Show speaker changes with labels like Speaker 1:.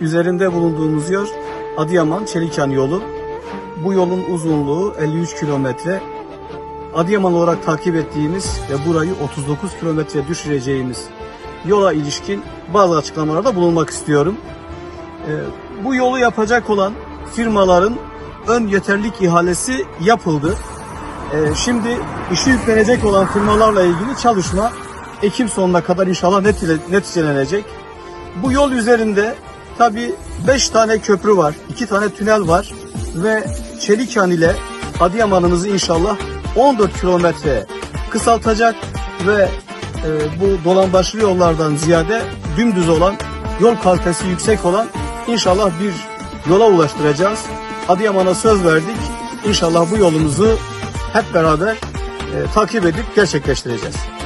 Speaker 1: üzerinde bulunduğumuz yer Adıyaman Çelikan yolu. Bu yolun uzunluğu 53 kilometre. Adıyaman olarak takip ettiğimiz ve burayı 39 kilometre düşüreceğimiz yola ilişkin bazı açıklamalarda bulunmak istiyorum. Ee, bu yolu yapacak olan firmaların ön yeterlik ihalesi yapıldı. Ee, şimdi işi yüklenecek olan firmalarla ilgili çalışma Ekim sonuna kadar inşallah neticelenecek. Bu yol üzerinde tabi 5 tane köprü var, 2 tane tünel var ve Çelikan ile Adıyaman'ımızı inşallah 14 kilometre kısaltacak ve e, bu dolambaçlı yollardan ziyade dümdüz olan, yol kalitesi yüksek olan inşallah bir yola ulaştıracağız. Adıyaman'a söz verdik. İnşallah bu yolumuzu hep beraber e, takip edip gerçekleştireceğiz.